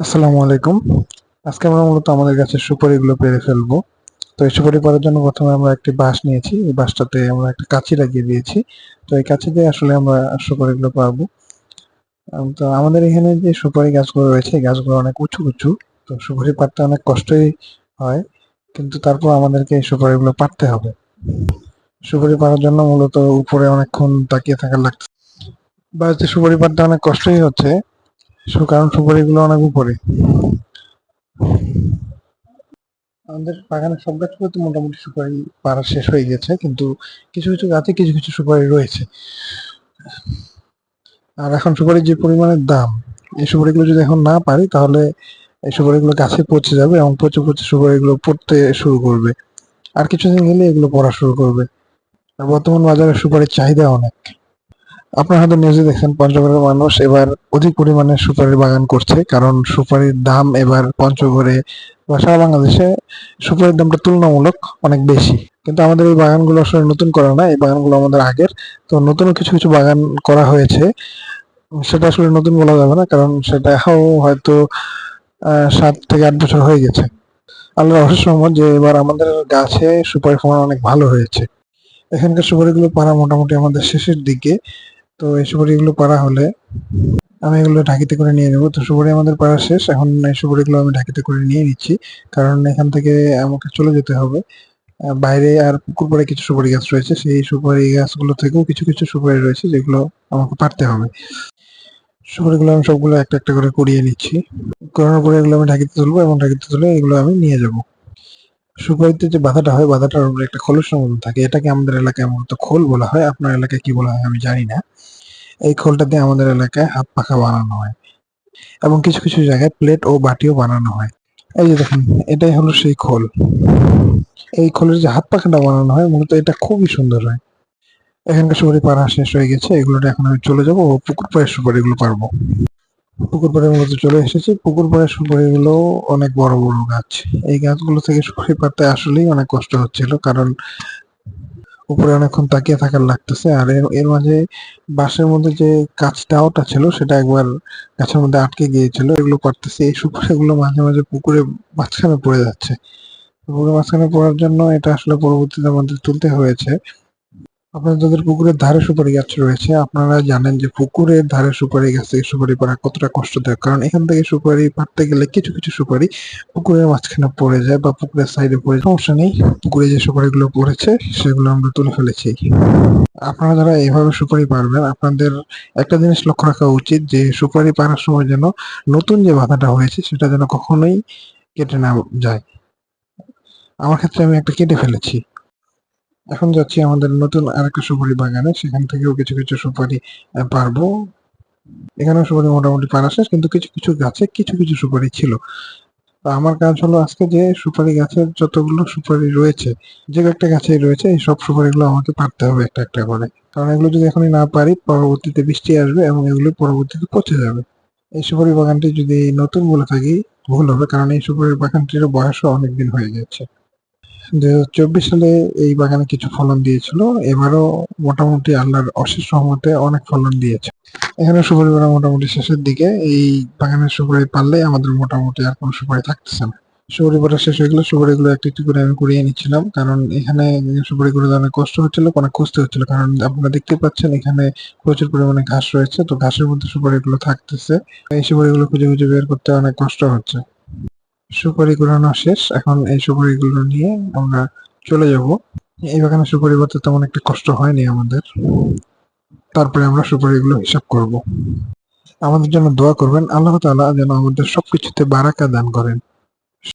আসসালামু আলাইকুম। আজকে আমরা মূলত আমাদের গাছের সুপারিগুলো পেরে ফেলব। তো এই সুপারি পারার জন্য প্রথমে আমরা একটি বাঁশ নিয়েছি। এই বাঁশটাতে আমরা একটা কাঁচি লাগিয়ে দিয়েছি। তো এই কাঁচি দিয়ে আসলে আমরা সুপারিগুলো আম, তো আমাদের এখানে যে সুপারি গাছগুলো রয়েছে এই গাছগুলো অনেক উঁচু উঁচু। তো সুপারি পাড়তে অনেক কষ্টই হয়। কিন্তু তারপর আমাদেরকে এই সুপারিগুলো পারতে হবে। সুপারি পাড়ার জন্য মূলত উপরে অনেকক্ষণ তাকিয়ে থাকা লাগছে। বাড়িতে সুপারি পাড়তে অনেক কষ্টই হচ্ছে কারণ সুপারিগুলো অনেক উপরে। আমাদের বাগানের সব গাছগুলোতে মোটামুটি সুপারি পাড়া শেষ হয়ে গেছে, কিন্তু কিছু কিছু গাছে কিছু কিছু সুপারি রয়েছে। আর এখন সুপারির যে পরিমাণের দাম, এই সুপারিগুলো যদি এখন না পারি, তাহলে এই সুপারিগুলো গাছে পচে যাবে এবং পচে পচে সুপারিগুলো পড়তে শুরু করবে। আর কিছুদিন গেলে এগুলো পড়া শুরু করবে। বর্তমান বাজারে সুপারির চাহিদা অনেক। আপনারা হয়তো নিউজে দেখছেন, পঞ্চগড়ের মানুষ এবার অধিক পরিমাণে সুপারির বাগান করছে। কারণ সুপারির দাম এবার পঞ্চগড়ে বা সারা বাংলাদেশে সুপারির দামটা তুলনামূলক অনেক বেশি। কিন্তু আমাদের এই বাগানগুলো আসলে নতুন করা না, এই বাগানগুলো আমাদের আগের। তো নতুন কিছু কিছু বাগান করা হয়েছে। সেটা আসলে নতুন বলা যাবে না, কারণ সেটা হয়তো সাত থেকে আট বছর হয়ে গেছে। আল্লাহর অশেষ রহমত যে এবার আমাদের গাছে সুপারি ফলন অনেক ভালো হয়েছে। এখানকার সুপারিগুলো পারা মোটামুটি আমাদের শেষের দিকে। তো এই সুপারিগুলো পারা হলে আমি এগুলো ঢাকিতে করে নিয়ে নেব। তো সুপারি আমাদের পাড়া শেষ। এখন এই সুপারিগুলো আমি ঢাকিতে করে নিয়ে নিচ্ছি। কারণ এখান থেকে আমাকে চলে যেতে হবে। বাইরে আর পুকুর পাড়ে কিছু সুপারি গাছ রয়েছে। সেই সুপারি গাছগুলো থেকেও কিছু কিছু সুপারি রয়েছে যেগুলো আমাকে পারতে হবে। সুপারিগুলো আমি সবগুলো একটা একটা করে করিয়ে নিচ্ছি। করানোর পরে এগুলো আমি ঢাকিতে তুলবো, এবং ঢাকিতে তুলে এগুলো আমি নিয়ে যাব। সুপারিতে যে বাধাটা হয়, বাধাটার উপরে একটা খোলসের মতন থাকে। এটাকে আমাদের এলাকায় মূলত খোল বলা হয়। আপনার এলাকায় কি বলা হয় আমি জানি না। এই খোলটা দিয়ে আমাদের এলাকায় হাত পাখা বানানো হয়, এবং কিছু কিছু জায়গায় প্লেট ও বাটিও বানানো হয়। এই যে দেখুন, এটাই হলো সেই খোল। এই খোলের যে হাত পাখাটা বানানো হয়, মূলত এটা খুবই সুন্দর হয়। এখানকার সুপারি পাড়া শেষ হয়ে গেছে এগুলোটা এখন আমি চলে যাব পুকুর পাড়ের সুপারিগুলো পারব। পুকুর পাড়ের মধ্যে চলে এসেছি, পুকুর পাড়ের সুপারিগুলো অনেক বড় বড় গাছ। এই গাছগুলো থেকে সুপারি পাড়তে আসলেই অনেক কষ্ট হচ্ছিল, কারণ উপরে অনেকক্ষণ তাকিয়ে থাকার লাগতেছে, আর এর মাঝে বাঁশের মধ্যে যে কাঁচটা ওটা ছিল, সেটা একবার গাছের মধ্যে আটকে গিয়েছিল, এগুলো পারতেছে এই সুপারিগুলো মাঝে মাঝে পুকুরে মাঝখানে পড়ে যাচ্ছে। পুকুরের মাঝখানে পড়ার জন্য এটা আসলে পরবর্তীতে আমাদের তুলতে হয়েছে। আপনাদের যাদের পুকুরের ধারে সুপারি গাছ রয়েছে, আপনারা জানেন যে পুকুরের ধারে সুপারি গাছ থেকে সুপারি পাড়া কতটা কষ্টদায়ক। কারণ এখান থেকে সুপারি পাড়তে গেলে কিছু কিছু সুপারি পুকুরের মাঝখানে পড়ে যায় বা পুকুরের সাইডে পড়ে। সমস্যা নেই, পুকুরে যে সুপারিগুলো পড়েছে, সেগুলো আমরা তুলে ফেলেছি। আপনারা যারা এভাবে সুপারি পারবেন আপনাদের একটা জিনিস লক্ষ্য রাখা উচিত যে, সুপারি পাড়ার সময় যেন নতুন যে বাধাটা হয়েছে, সেটা যেন কখনোই কেটে না যায়। আমার ক্ষেত্রে আমি একটা কেটে ফেলেছি। এখন যাচ্ছি আমাদের নতুন আরেকটা সুপারি বাগানে, সেখান থেকেও কিছু কিছু সুপারি পারব। এখানেও সুপারি মোটামুটি পারা শেষ, কিন্তু কিছু কিছু গাছে কিছু কিছু সুপারি ছিল। আমার কাজ হলো আজকে যে সুপারি গাছের যতগুলো সুপারি রয়েছে, যে একটা গাছেই রয়েছে, এই সব সুপারিগুলো আমাকে পারতে হবে একটা একটা করে। কারণ এগুলো যদি এখনই না পারি, পরবর্তীতে বৃষ্টি আসবে এবং এগুলো পরবর্তীতে পচে যাবে। এই সুপারি বাগানটি যদি নতুন বলে থাকি, ভুল হবে, কারণ এই সুপারি বাগানটির বয়সও অনেক দিন হয়ে গেছে। দুই হাজার চব্বিশ সালে এই বাগানে কিছু ফলন দিয়েছিল। এবারও মোটামুটি আল্লাহর অশেষ রহমতে অনেক ফলন দিয়েছে। এখানে সুপারি বাগান মোটামুটি শেষের দিকে এই বাগানের সুপারি পারলে আমাদের মোটামুটি আর কোনো সুপারি থাকতেছে না। সুপারি পাড়া শেষ হয়ে গেলে সুপারিগুলো একটু একটু করে আমি কুড়িয়ে নিচ্ছিলাম। কারণ এখানে সুপারি করে অনেক কষ্ট হচ্ছিল, অনেক খুঁজতে হচ্ছিল। কারণ আপনারা দেখতে পাচ্ছেন এখানে প্রচুর পরিমাণে ঘাস রয়েছে। তো ঘাসের মধ্যে সুপারিগুলো থাকতেছে। এই সুপারিগুলো খুঁজে খুঁজে বের করতে অনেক কষ্ট হচ্ছে। সুপারি কুড়ানো শেষ। এখন এই সুপারিগুলো নিয়ে আমরা চলে যাব। এই বাগানে সুপারি করতে তেমন একটা কষ্ট হয়নি আমাদের। তারপরে আমরা সুপারিগুলো হিসাব করব। আমাদের জন্য দোয়া করবেন। আল্লাহ তালা যেন আমাদের সবকিছুতে বারাকা দান করেন।